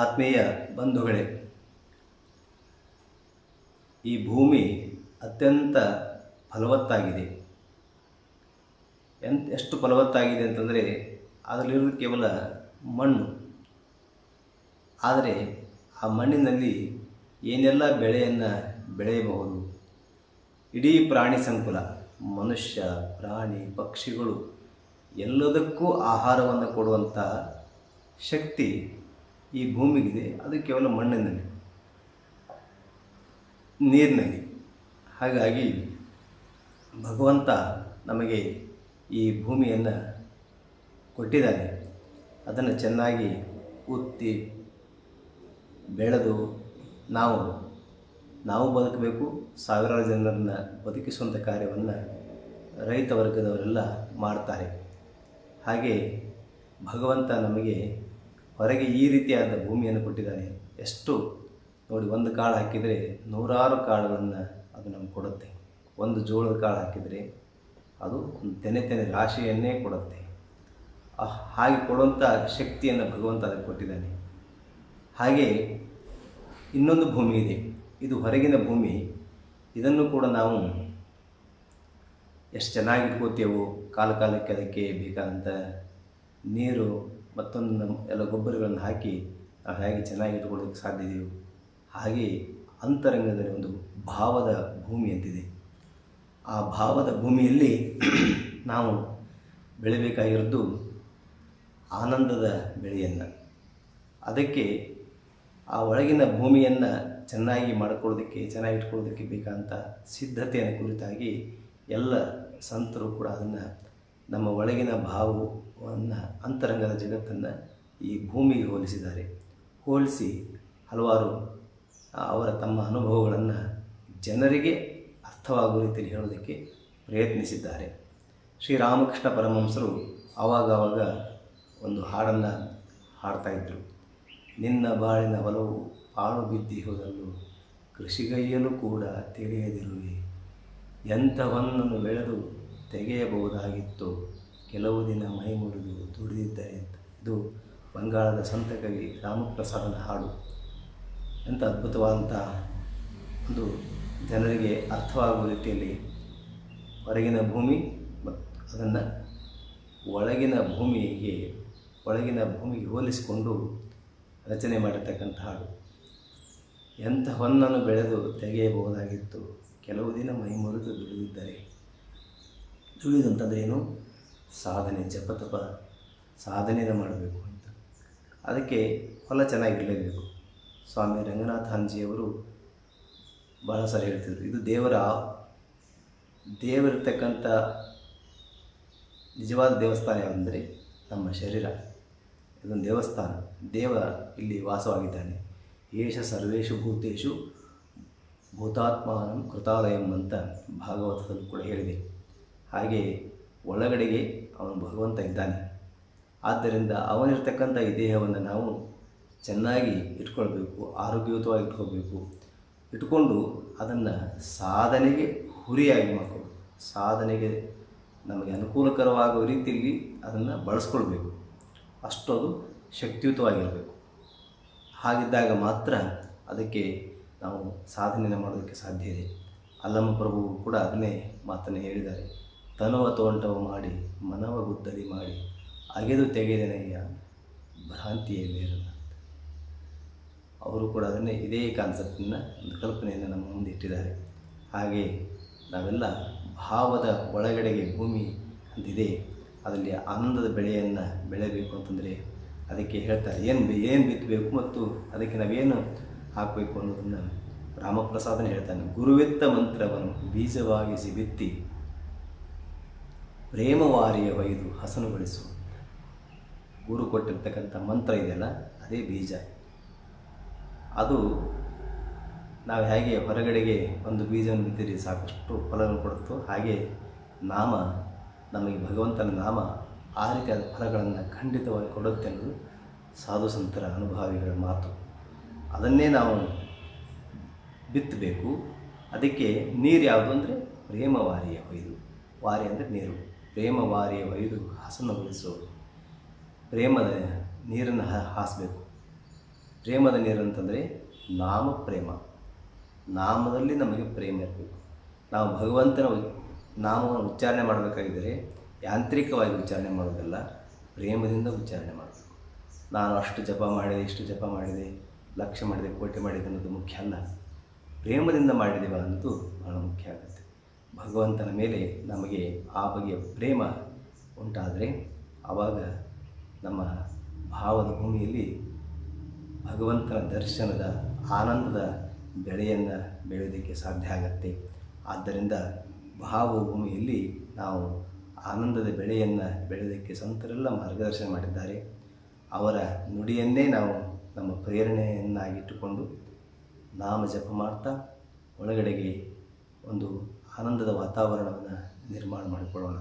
ಆತ್ಮೀಯ ಬಂಧುಗಳೇ, ಈ ಭೂಮಿ ಅತ್ಯಂತ ಫಲವತ್ತಾಗಿದೆ. ಎಂತ, ಎಷ್ಟು ಫಲವತ್ತಾಗಿದೆ ಅಂತಂದರೆ ಅದರಲ್ಲಿರೋದು ಕೇವಲ ಮಣ್ಣು. ಆದರೆ ಆ ಮಣ್ಣಿನಲ್ಲಿ ಏನೆಲ್ಲ ಬೆಳೆಯನ್ನು ಬೆಳೆಯಬಹುದು? ಇಡೀ ಪ್ರಾಣಿ ಸಂಕುಲ, ಮನುಷ್ಯ, ಪ್ರಾಣಿ, ಪಕ್ಷಿಗಳು, ಎಲ್ಲದಕ್ಕೂ ಆಹಾರವನ್ನು ಕೊಡುವಂಥ ಶಕ್ತಿ ಈ ಭೂಮಿಗಿದೆ, ಅದು ಕೇವಲ ಮಣ್ಣಿನಲ್ಲಿ, ನೀರಿನಲ್ಲಿ. ಹಾಗಾಗಿ ಭಗವಂತ ನಮಗೆ ಈ ಭೂಮಿಯನ್ನು ಕೊಟ್ಟಿದ್ದಾನೆ ಅದನ್ನು ಚೆನ್ನಾಗಿ ಉತ್ತಿ, ಬೆಳೆದು ನಾವು ನಾವು ಬದುಕಬೇಕು, ಸಾವಿರಾರು ಜನರನ್ನು ಬದುಕಿಸುವಂಥ ಕಾರ್ಯವನ್ನು ರೈತ ವರ್ಗದವರೆಲ್ಲ ಮಾಡ್ತಾರೆ. ಹಾಗೆ ಭಗವಂತ ನಮಗೆ ಹೊರಗೆ ಈ ರೀತಿಯಾದ ಭೂಮಿಯನ್ನು ಕೊಟ್ಟಿದ್ದಾನೆ ಎಷ್ಟು? ನೋಡಿ, ಒಂದು ಕಾಳು ಹಾಕಿದರೆ ನೂರಾರು ಕಾಳುಗಳನ್ನು ಅದು ನಮ್ಗೆ ಕೊಡುತ್ತೆ. ಒಂದು ಜೋಳದ ಕಾಳು ಹಾಕಿದರೆ ಅದು ಒಂದು ತೆನೆ ತೆನೆ ರಾಶಿಯನ್ನೇ ಕೊಡುತ್ತೆ. ಹಾಗೆ ಕೊಡುವಂಥ ಶಕ್ತಿಯನ್ನು ಭಗವಂತ ಅದಕ್ಕೆ ಕೊಟ್ಟಿದ್ದಾನೆ. ಹಾಗೆ ಇನ್ನೊಂದು ಭೂಮಿ ಇದೆ. ಇದು ಹೊರಗಿನ ಭೂಮಿ. ಇದನ್ನು ಕೂಡ ನಾವು ಎಷ್ಟು ಚೆನ್ನಾಗಿ ಇಟ್ಕೋತೇವೋ, ಕಾಲ ಕಾಲಕ್ಕೆ ಅದಕ್ಕೆ ಬೇಕಾದಂಥ ನೀರು ಮತ್ತೊಂದು ಎಲ್ಲ ಗೊಬ್ಬರಗಳನ್ನು ಹಾಕಿ ನಾವು ಹೇಗೆ ಚೆನ್ನಾಗಿ ಇಟ್ಕೊಳ್ಳೋದಕ್ಕೆ ಸಾಧ್ಯ ಇದೆಯೋ ಹಾಗೆ ಅಂತರಂಗದಲ್ಲಿ ಒಂದು ಭಾವದ ಭೂಮಿ ಅಂತಿದೆ. ಆ ಭಾವದ ಭೂಮಿಯಲ್ಲಿ ನಾವು ಬೆಳಿಬೇಕಾಗಿರೋದು ಆನಂದದ ಬೆಳೆಯನ್ನು. ಅದಕ್ಕೆ ಆ ಒಳಗಿನ ಭೂಮಿಯನ್ನು ಚೆನ್ನಾಗಿ ಮಾಡ್ಕೊಳ್ಳೋದಕ್ಕೆ, ಚೆನ್ನಾಗಿ ಇಟ್ಕೊಳ್ಳೋದಕ್ಕೆ ಬೇಕಾದಂಥ ಸಿದ್ಧತೆಯನ್ನು ಕುರಿತಾಗಿ ಎಲ್ಲ ಸಂತರು ಕೂಡ ಅದನ್ನು ನಮ್ಮ ಒಳಗಿನ ಭಾವವನ್ನು ಅಂತರಂಗದ ಜಗತ್ತನ್ನು ಈ ಭೂಮಿಗೆ ಹೋಲಿಸಿದ್ದಾರೆ. ಹೋಲಿಸಿ ಹಲವಾರು ಅವರ ತಮ್ಮ ಅನುಭವಗಳನ್ನು ಜನರಿಗೆ ಅರ್ಥವಾಗುವ ರೀತಿಯಲ್ಲಿ ಹೇಳೋದಕ್ಕೆ ಪ್ರಯತ್ನಿಸಿದ್ದಾರೆ. ಶ್ರೀರಾಮಕೃಷ್ಣ ಪರಮಹಂಸರು ಆವಾಗವಾಗ ಒಂದು ಹಾಡನ್ನು ಹಾಡ್ತಾಯಿದ್ರು ನಿನ್ನ ಬಾಳಿನ ಹೊಲವು ಪಾಳು ಬಿದ್ದಿಹುದನ್ನು ಕೃಷಿಗೈಯಲು ಕೂಡ ತಿಳಿಯದಿರುವೆ. ಎಂಥವನ್ನನ್ನು ಬೆಳೆದು ತೆಗೆಯಬಹುದಾಗಿತ್ತು. ಕೆಲವು ದಿನ ಮೈ ಮುರಿದು ದುಡಿದಿದ್ದರೆ ಇದು ಬಂಗಾಳದ ಸಂತಕವಿ ರಾಮಪ್ರಸಾದನ ಹಾಡು. ಎಂಥ ಅದ್ಭುತವಾದಂಥ ಒಂದು ಜನರಿಗೆ ಅರ್ಥವಾಗುವ ರೀತಿಯಲ್ಲಿ ಹೊರಗಿನ ಭೂಮಿ ಮತ್ತು ಅದನ್ನು ಒಳಗಿನ ಭೂಮಿಗೆ ಒಳಗಿನ ಭೂಮಿಗೆ ಹೋಲಿಸಿಕೊಂಡು ರಚನೆ ಮಾಡಿರ್ತಕ್ಕಂಥ ಹಾಡು. ಎಂಥ ಹೊನ್ನನ್ನು ಬೆಳೆದು ತೆಗೆಯಬಹುದಾಗಿತ್ತು. ಕೆಲವು ದಿನ ಮೈ ಮುರಿದು ದುಡಿದಿದ್ದರೆ ದುಡಿದಂತಂದ್ರೆ ಏನು? ಸಾಧನೆ, ಜಪ ಜಪತಪ ಸಾಧನೆಯನ್ನು ಮಾಡಬೇಕು ಅಂತ. ಅದಕ್ಕೆ ಹೊಲ ಚೆನ್ನಾಗಿರಲೇಬೇಕು. ಸ್ವಾಮಿ ರಂಗನಾಥಾನ್ಜಿಯವರು ಭಾಳ ಸಾರಿ ಹೇಳ್ತಿದ್ರು, ಇದು ದೇವರ ದೇವರಿರ್ತಕ್ಕಂಥ ನಿಜವಾದ ದೇವಸ್ಥಾನ ಯಾವುದಂದರೆ ನಮ್ಮ ಶರೀರ. ಇದೊಂದು ದೇವಸ್ಥಾನ. ದೇವ ಇಲ್ಲಿ ವಾಸವಾಗಿದ್ದಾನೆ. ಏಷ ಸರ್ವೇಶು ಭೂತೇಶು ಭೂತಾತ್ಮಾನಂ ಕೃತಾಲಯಂ ಅಂತ ಭಾಗವತದಲ್ಲೂ ಕೂಡ ಹೇಳಿದೆ. ಹಾಗೆ ಒಳಗಡೆಗೆ ಅವನು ಭಗವಂತ ಇದ್ದಾನೆ. ಆದ್ದರಿಂದ ಅವನಿರ್ತಕ್ಕಂಥ ಈ ದೇಹವನ್ನು ನಾವು ಚೆನ್ನಾಗಿ ಇಟ್ಕೊಳ್ಬೇಕು, ಆರೋಗ್ಯಯುತವಾಗಿ ಇಟ್ಕೋಬೇಕು ಇಟ್ಕೊಂಡು ಅದನ್ನು ಸಾಧನೆಗೆ ಹುರಿಯಾಗಿ ಮಾಡ್ಕೋಬೇಕು ಸಾಧನೆಗೆ ನಮಗೆ ಅನುಕೂಲಕರವಾಗುವ ರೀತಿಯಲ್ಲಿ ಅದನ್ನು ಬಳಸ್ಕೊಳ್ಬೇಕು. ಅಷ್ಟು ಅದು ಶಕ್ತಿಯುತವಾಗಿರಬೇಕು. ಹಾಗಿದ್ದಾಗ ಮಾತ್ರ ಅದಕ್ಕೆ ನಾವು ಸಾಧನೆಯನ್ನು ಮಾಡೋದಕ್ಕೆ ಸಾಧ್ಯ ಇದೆ. ಅಲ್ಲಮ್ಮ ಪ್ರಭು ಕೂಡ ಅದನ್ನೇ ಮಾತನ್ನು ಹೇಳಿದ್ದಾರೆ. ತನುವ ತೋಂಟವು ಮಾಡಿ, ಮನವ ಗುದ್ದಲಿ ಮಾಡಿ, ಅಗೆದು ತೆಗೆದನೆಯ ಭ್ರಾಂತಿಯೇ ಬೇರೆ. ಅವರು ಕೂಡ ಅದನ್ನೇ ಇದೇ ಕಾನ್ಸೆಪ್ಟನ್ನು ಒಂದು ಕಲ್ಪನೆಯನ್ನು ನಮ್ಮ ಮುಂದೆ ಇಟ್ಟಿದ್ದಾರೆ. ಹಾಗೆ ನಾವೆಲ್ಲ ಭಾವದ ಒಳಗಡೆಗೆ ಭೂಮಿ ಅಂತಿದೆ, ಅದರಲ್ಲಿ ಆನಂದದ ಬೆಳೆಯನ್ನು ಬೆಳೆಯಬೇಕು ಅಂತಂದರೆ ಅದಕ್ಕೆ ಹೇಳ್ತಾರೆ, ಏನು ಏನು ಬಿತ್ತಬೇಕು ಮತ್ತು ಅದಕ್ಕೆ ನಾವೇನು ಹಾಕಬೇಕು ಅನ್ನೋದನ್ನು ರಾಮಪ್ರಸಾದನ ಹೇಳ್ತಾನೆ, ಗುರುವಿತ್ತ ಮಂತ್ರವನ್ನು ಬೀಜವಾಗಿಸಿ ಬಿತ್ತಿ ಪ್ರೇಮವಾರಿಯ ಒಯ್ದು ಹಸನುಗೊಳಿಸು. ಗುರು ಕೊಟ್ಟಿರ್ತಕ್ಕಂಥ ಮಂತ್ರ ಇದೆಯಲ್ಲ, ಅದೇ ಬೀಜ. ಅದು ನಾವು ಹೇಗೆ ಹೊರಗಡೆಗೆ ಒಂದು ಬೀಜವನ್ನು ಬಿತ್ತಿರಿ ಸಾಕಷ್ಟು ಫಲಗಳು ಕೊಡುತ್ತೋ ಹಾಗೆ ನಾಮ, ನಮಗೆ ಭಗವಂತನ ನಾಮ ಆ ರೀತಿಯಾದ ಫಲಗಳನ್ನು ಖಂಡಿತವಾಗಿ ಕೊಡುತ್ತೆ ಅನ್ನೋದು ಸಾಧು ಸಂತರ ಅನುಭಾವಿಗಳ ಮಾತು. ಅದನ್ನೇ ನಾವು ಬಿತ್ತಬೇಕು. ಅದಕ್ಕೆ ನೀರು ಯಾವುದು ಅಂದರೆ ಪ್ರೇಮವಾರಿಯ ಹೊಯ್ದು ವಾರಿ ಅಂದರೆ ನೀರು. ಪ್ರೇಮವಾರಿಯ ಒಯ್ದು ಹಸನಗೊಳಿಸೋದು ಪ್ರೇಮದ ನೀರನ್ನು ಹಾಸಬೇಕು. ಪ್ರೇಮದ ನೀರು ಅಂತಂದರೆ ನಾಮ ಪ್ರೇಮ. ನಾಮದಲ್ಲಿ ನಮಗೆ ಪ್ರೇಮ ಇರಬೇಕು. ನಾವು ಭಗವಂತನ ನಾಮವನ್ನು ಉಚ್ಚಾರಣೆ ಮಾಡಬೇಕಾಗಿದ್ದರೆ ಯಾಂತ್ರಿಕವಾಗಿ ಉಚ್ಚಾರಣೆ ಮಾಡೋದಲ್ಲ, ಪ್ರೇಮದಿಂದ ಉಚ್ಚಾರಣೆ ಮಾಡಬೇಕು. ನಾನು ಅಷ್ಟು ಜಪ ಮಾಡಿದೆ, ಇಷ್ಟು ಜಪ ಮಾಡಿದೆ, ಲಕ್ಷ ಮಾಡಿದೆ, ಕೋಟಿ ಮಾಡಿದೆ ಅನ್ನೋದು ಮುಖ್ಯ ಅಲ್ಲ. ಪ್ರೇಮದಿಂದ ಮಾಡಿದೆವ ಅನ್ನೋದು ಬಹಳ ಮುಖ್ಯ ಆಗುತ್ತೆ. ಭಗವಂತನ ಮೇಲೆ ನಮಗೆ ಆ ಬಗೆಯ ಪ್ರೇಮ ಉಂಟಾದರೆ ಆವಾಗ ನಮ್ಮ ಭಾವದ ಭೂಮಿಯಲ್ಲಿ ಭಗವಂತನ ದರ್ಶನದ ಆನಂದದ ಬೆಳೆಯನ್ನು ಬೆಳೆಯೋದಕ್ಕೆ ಸಾಧ್ಯ ಆಗತ್ತೆ. ಆದ್ದರಿಂದ ಭಾವಭೂಮಿಯಲ್ಲಿ ನಾವು ಆನಂದದ ಬೆಳೆಯನ್ನು ಬೆಳೆಯೋದಕ್ಕೆ ಸಂತರೆಲ್ಲ ಮಾರ್ಗದರ್ಶನ ಮಾಡಿದ್ದಾರೆ. ಅವರ ನುಡಿಯನ್ನೇ ನಾವು ನಮ್ಮ ಪ್ರೇರಣೆಯನ್ನಾಗಿಟ್ಟುಕೊಂಡು ನಾಮ ಜಪ ಮಾಡ್ತಾ ಒಳಗಡೆಗೆ ಒಂದು ಆನಂದದ ವಾತಾವರಣವನ್ನು ನಿರ್ಮಾಣ ಮಾಡಿಕೊಳ್ಳೋಣ